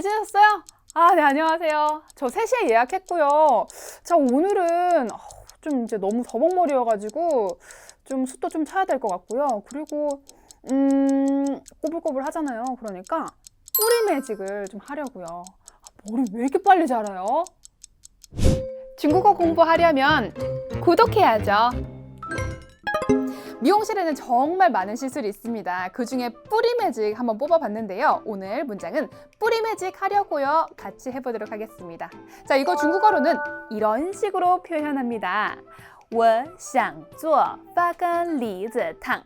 잘 지냈어요? 아, 네, 안녕하세요. 저 3시에 예약했고요. 자, 오늘은 어, 좀 이제 너무 더벅머리여가지고 좀 숱도 좀 쳐야 될 것 같고요. 그리고, 음, 꼬불꼬불 하잖아요. 그러니까 뿌리 매직을 좀 하려고요. 아, 머리 왜 이렇게 빨리 자라요? 중국어 공부하려면 구독해야죠. 미용실에는 정말 많은 시술이 있습니다. 그 중에 뿌리 매직 한번 뽑아봤는데요. 오늘 문장은 뿌리 매직 하려고요. 같이 해보도록 하겠습니다. 자, 이거 중국어로는 이런 식으로 표현합니다. 我想做发根梨子烫.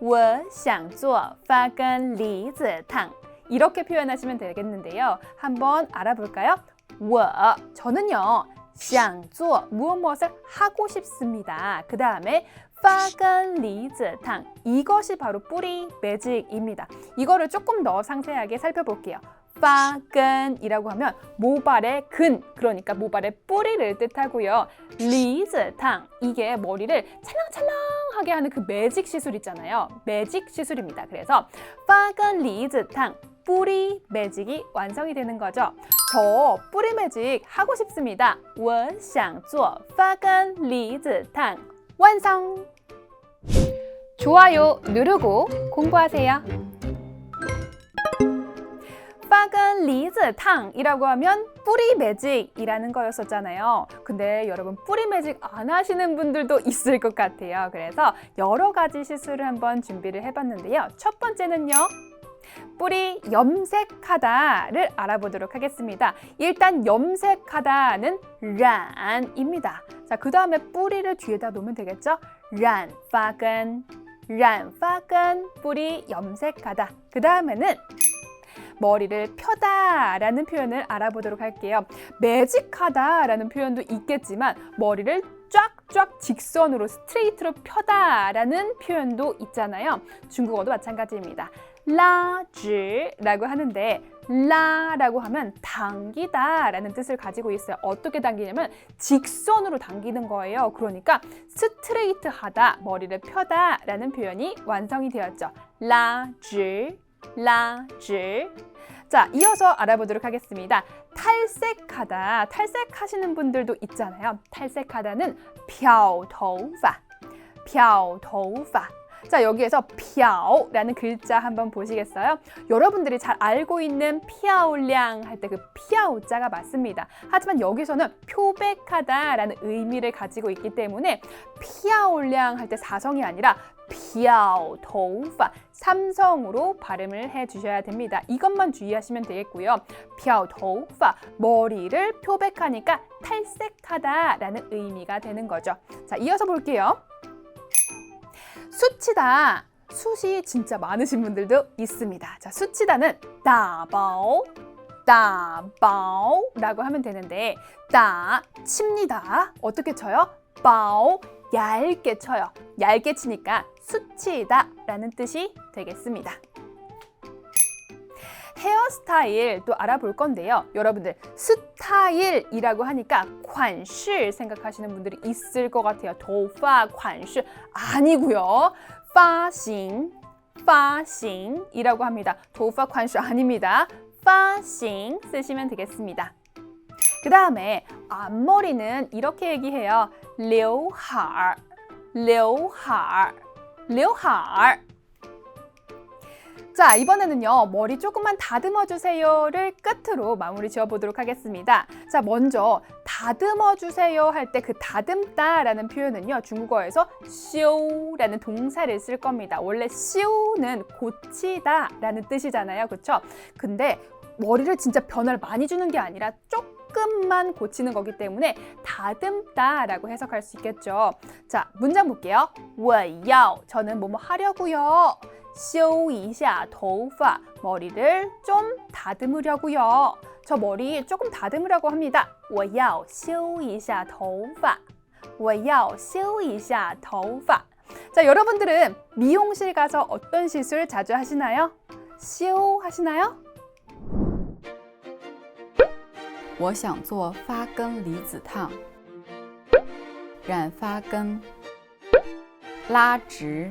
我想做发根梨子烫. 이렇게 표현하시면 되겠는데요. 한번 알아볼까요? 我 저는요. 想做 무엇무엇을 하고 싶습니다. 그 다음에 빨간 리즈탕 이것이 바로 뿌리 매직입니다. 이거를 조금 더 상세하게 살펴볼게요. 빠근이라고 하면 모발의 근, 그러니까 모발의 뿌리를 뜻하고요. 리즈탕, 이게 머리를 찰랑찰랑하게 하는 그 매직 시술 있잖아요. 매직 시술입니다. 그래서 빠근 리즈탕, 뿌리 매직이 완성이 되는 거죠. 저 뿌리 매직 하고 싶습니다. 我想做发根梨子烫 완성! 좋아요 누르고 공부하세요. 파근 리즈 탕이라고 하면 뿌리 매직이라는 거였었잖아요. 근데 여러분 뿌리 매직 안 하시는 분들도 있을 것 같아요. 그래서 여러 가지 시술을 한번 준비를 해봤는데요. 첫 번째는요. 뿌리 염색하다를 알아보도록 하겠습니다. 일단 염색하다는 란입니다. 자, 그 다음에 뿌리를 뒤에다 놓으면 되겠죠? 란, 파근, 란, 파근, 뿌리 염색하다. 그 다음에는 머리를 펴다라는 표현을 알아보도록 할게요. 매직하다라는 표현도 있겠지만 머리를 쫙쫙 직선으로 스트레이트로 펴다라는 표현도 있잖아요. 중국어도 마찬가지입니다. 라즈라고 하는데 라라고 하면 당기다라는 뜻을 가지고 있어요. 어떻게 당기냐면 직선으로 당기는 거예요. 그러니까 스트레이트하다, 머리를 펴다라는 표현이 완성이 되었죠. 라즈, 라즈. 자, 이어서 알아보도록 하겠습니다. 탈색하다, 탈색하시는 분들도 있잖아요. 탈색하다는 漂头发, 漂头发. 자, 여기에서 피아오라는 글자 한번 보시겠어요? 여러분들이 잘 알고 있는 피아올량 할 때 그 피아오자가 맞습니다. 하지만 여기서는 표백하다라는 의미를 가지고 있기 때문에 피아올량 할 때 사성이 아니라 피아오 도우파 삼성으로 발음을 해 주셔야 됩니다. 이것만 주의하시면 되겠고요. 피아오 도우파 머리를 표백하니까 탈색하다라는 의미가 되는 거죠. 자, 이어서 볼게요. 수치다. 숫이 진짜 많으신 분들도 있습니다. 자, 수치다는 따바오, 따바오라고 하면 되는데 따 칩니다. 어떻게 쳐요? 바오 얇게 쳐요. 얇게 치니까 수치다라는 뜻이 되겠습니다. 헤어스타일도 알아볼 건데요. 여러분들 스타일이라고 하니까 관실 생각하시는 분들이 있을 것 같아요. 도파 관실 아니고요. 파싱 파싱이라고 합니다. 도파 관실 아닙니다. 파싱 쓰시면 되겠습니다. 그 다음에 앞머리는 이렇게 얘기해요. 刘海,刘海,刘海. 자, 이번에는요, 머리 조금만 다듬어 주세요를 끝으로 마무리 지어 보도록 하겠습니다. 자, 먼저 다듬어 주세요 할 때 그 다듬다라는 표현은요, 중국어에서 쇼라는 동사를 쓸 겁니다. 원래 쇼는 고치다라는 뜻이잖아요. 그렇죠? 근데 머리를 진짜 변화를 많이 주는 게 아니라 조금만 고치는 거기 때문에 다듬다라고 해석할 수 있겠죠. 자, 문장 볼게요. 我要 저는 뭐뭐 하려고요. 修一下头发 머리를 좀 다듬으려고요. 저 머리 조금 다듬으려고 합니다. 我要修一下头发我要修一下头发 자, 여러분들은 미용실 가서 어떤 시술 자주 하시나요? 시오 하시나요? 我想做发根离子烫，染发根，拉直，